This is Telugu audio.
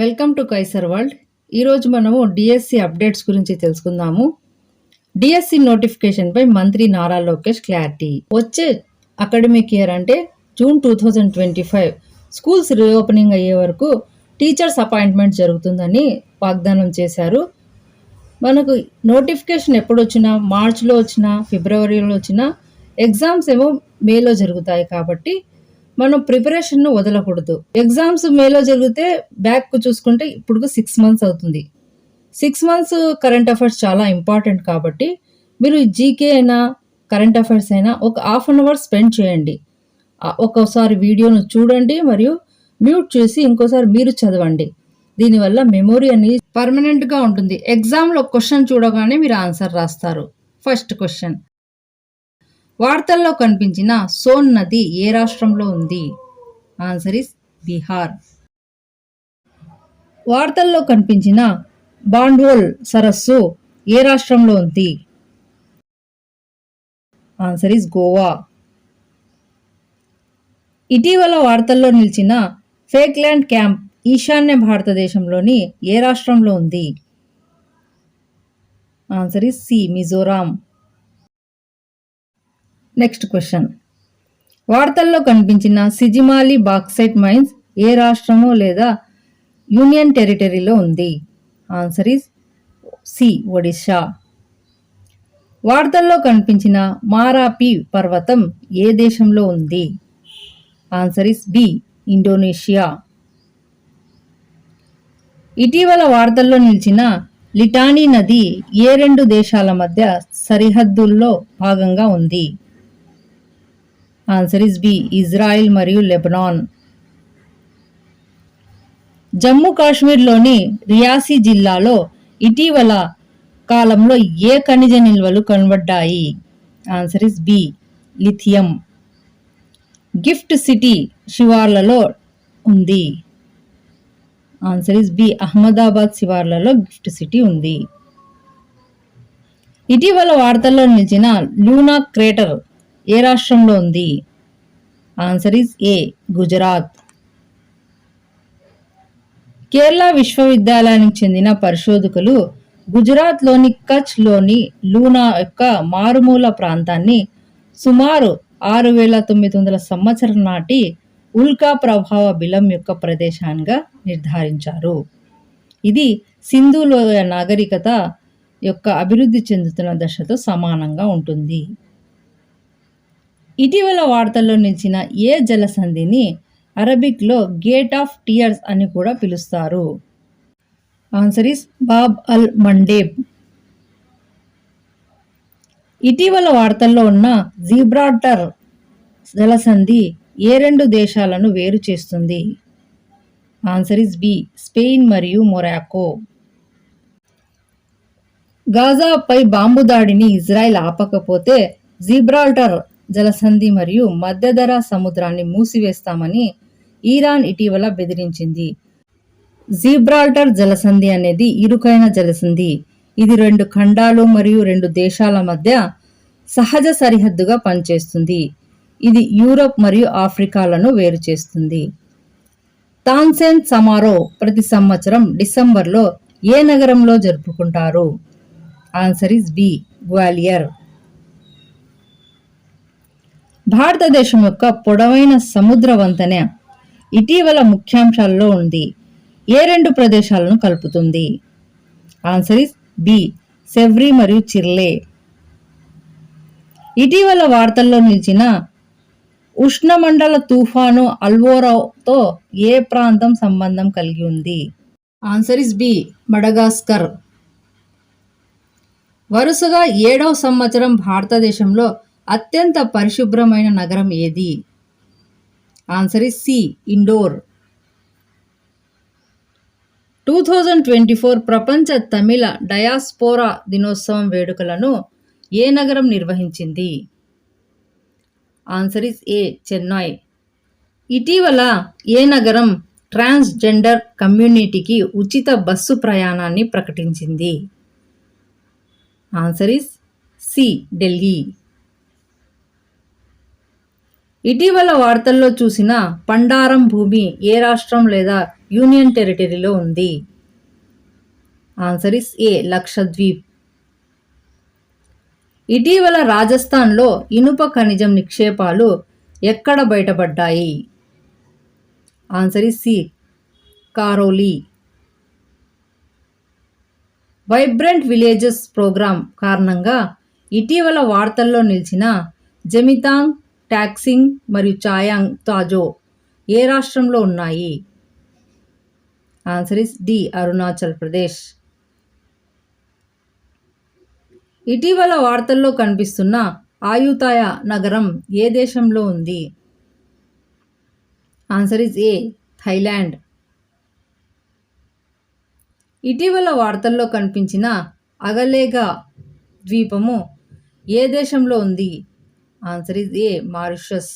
Welcome to Kaiser world. ఈరోజు మనము డిఎస్సి అప్డేట్స్ గురించి తెలుసుకుందాము. డిఎస్సి నోటిఫికేషన్పై మంత్రి నారా లోకేష్ క్లారిటీ. వచ్చే అకాడమిక్ ఇయర్ అంటే June two thousand twenty five. Schools reopening అయ్యే వరకు టీచర్స్ అపాయింట్మెంట్ జరుగుతుందని వాగ్దానం చేశారు. మనకు నోటిఫికేషన్ ఎప్పుడు వచ్చినా మార్చ్లో వచ్చినా ఫిబ్రవరిలో వచ్చినా ఎగ్జామ్స్ ఏమో మేలో జరుగుతాయి కాబట్టి మనం ప్రిపరేషన్ను వదలకూడదు. ఎగ్జామ్స్ మేలో జరిగితే బ్యాక్ చూసుకుంటే ఇప్పుడు సిక్స్ మంత్స్ అవుతుంది. సిక్స్ మంత్స్ కరెంట్ అఫైర్స్ చాలా ఇంపార్టెంట్ కాబట్టి మీరు జీకే అయినా కరెంట్ అఫైర్స్ అయినా ఒక హాఫ్ అన్ అవర్ స్పెండ్ చేయండి. ఒక్కోసారి వీడియోను చూడండి మరియు మ్యూట్ చేసి ఇంకోసారి మీరు చదవండి. దీనివల్ల మెమొరీ అనేది పర్మనెంట్గా ఉంటుంది. ఎగ్జామ్లో క్వశ్చన్ చూడగానే మీరు ఆన్సర్ రాస్తారు. ఫస్ట్ క్వశ్చన్ వార్తల్లో కనిపించిన సోన్ నది ఏ రాష్ట్రంలో ఉంది? ఆన్సర్ ఇస్ బీహార్ వార్తల్లో కనిపించిన బాండ్వోల్ సరస్సు ఏ రాష్ట్రంలో ఉంది? ఆన్సర్ ఇస్ గోవా ఇటీవల వార్తల్లో నిలిచిన ఫేక్ ల్యాండ్ క్యాంప్ ఈశాన్య భారతదేశంలోని ఏ రాష్ట్రంలో ఉంది? Answer is C Mizoram next question వార్తల్లో కనిపించిన సిజిమాలి బాక్సైట్ మైన్స్ ఏ రాష్ట్రము లేదా యూనియన్ టెరిటరీలో ఉంది? Answer is C Odisha. వార్తల్లో కనిపించిన మారాపి పర్వతం ఏ దేశంలో ఉంది? Answer is B Indonesia. ఇటీవల వార్తల్లో నిలిచిన లిటానీ నది ఏ రెండు దేశాల మధ్య సరిహద్దుల్లో భాగంగా ఉంది? ఆన్సర్ ఇస్ బి ఇజ్రాయిల్ మరియు లెబనాన్ జమ్మూ కాశ్మీర్లోని రియాసీ జిల్లాలో ఇటీవల కాలంలో ఏ ఖనిజ నిల్వలు కనబడ్డాయి? Answer is B lithium gift city శివార్లలో ఉంది. ఆన్సర్ ఇస్ బి అహ్మదాబాద్ శివార్లలో గిఫ్ట్ సిటీ ఉంది. ఇటీవల వార్తల్లో నిలిచిన లూనా క్రేటర్ ఏ రాష్ట్రంలో ఉంది? Answer is A Gujarat Kerala విశ్వవిద్యాలయానికి చెందిన పరిశోధకులు గుజరాత్లోని కచ్లోని లూనా యొక్క మారుమూల ప్రాంతాన్ని సుమారు ఆరు వేల తొమ్మిది వందల సంవత్సరం నాటి ఉల్కా ప్రభావ బిలం యొక్క ప్రదేశాన్ని నిర్ధారించారు. ఇది సింధులోయ నాగరికత యొక్క అభివృద్ధి చెందుతున్న దశతో సమానంగా ఉంటుంది. ఇటీవల వార్తల్లో నిలిచిన ఏ జలసంధిని అరబిక్లో గేట్ ఆఫ్ టియర్స్ అని కూడా పిలుస్తారు. Answer is Bab al Mandeb. ఇటీవల వార్తల్లో ఉన్న జీబ్రాటర్ జలసంధి ఏ రెండు దేశాలను వేరు చేస్తుంది? ఆన్సర్ ఇస్ బి స్పెయిన్ మరియు మొరాకో. గాజాపై బాంబు దాడిని ఇజ్రాయెల్ ఆపకపోతే జీబ్రాల్టర్ జలసంధి మరియు మధ్యధర సముద్రాన్ని మూసివేస్తామని ఇరాన్ ఇటీవల బెదిరించింది. జీబ్రాల్టర్ జలసంధి అనేది ఇరుకైన జలసంధి. ఇది రెండు ఖండాలు మరియు రెండు దేశాల మధ్య సహజ సరిహద్దుగా పనిచేస్తుంది. ఇది యూరప్ మరియు ఆఫ్రికాలను వేరు చేస్తుంది. తాన్సెన్ సమారో ప్రతి సంవత్సరం డిసెంబర్లో ఏ నగరంలో జరుపుకుంటారు? Answer is B Gwalior. భారతదేశం యొక్క పొడవైన సముద్ర వంతెన ఇటీవల ముఖ్యాంశాల్లో ఉంది. ఏ రెండు ప్రదేశాలను కలుపుతుంది? ఆన్సర్ ఇస్ బి సెవ్రీ మరియు చిర్లే. ఇటీవల వార్తల్లో నిలిచిన ఉష్ణమండల తుఫాను అల్వోరాతో ఏ ప్రాంతం సంబంధం కలిగి ఉంది? Answer is B Madagascar. వరుసగా ఏడవ సంవత్సరం భారతదేశంలో అత్యంత పరిశుభ్రమైన నగరం ఏది? Answer is C Indore. Two thousand twenty four ప్రపంచ తమిళ డయాస్పోరా దినోత్సవం వేడుకలను ఏ నగరం నిర్వహించింది? Answer is A Chennai. ఇటీవల ఏ నగరం ట్రాన్స్జెండర్ కమ్యూనిటీకి ఉచిత బస్సు ప్రయాణాన్ని ప్రకటించింది? Answer is C Delhi. ఇటీవల వార్తల్లో చూసిన పండారం భూమి ఏ రాష్ట్రం లేదా యూనియన్ టెరిటరీలో ఉంది? Answer is A Lakshadweep. ఇటీవల రాజస్థాన్లో ఇనుప ఖనిజం నిక్షేపాలు ఎక్కడ బయటపడ్డాయి? Answer is C Karauli. Vibrant villages programme కారణంగా ఇటీవల వార్తల్లో నిలిచిన జమితాంగ్ ట్యాక్సింగ్ మరియు చాయాంగ్ తాజో ఏ రాష్ట్రంలో ఉన్నాయి? Answer is D Arunachal Pradesh ఇటీవల వార్తల్లో కనిపిస్తున్న ఆయుతాయ నగరం ఏ దేశంలో ఉంది? ఆన్సర్ ఇస్ ఏ థైలాండ్ ఇటీవల వార్తల్లో కనిపించిన అగలేగా ద్వీపము ఏ దేశంలో ఉంది? Answer is A Mauritius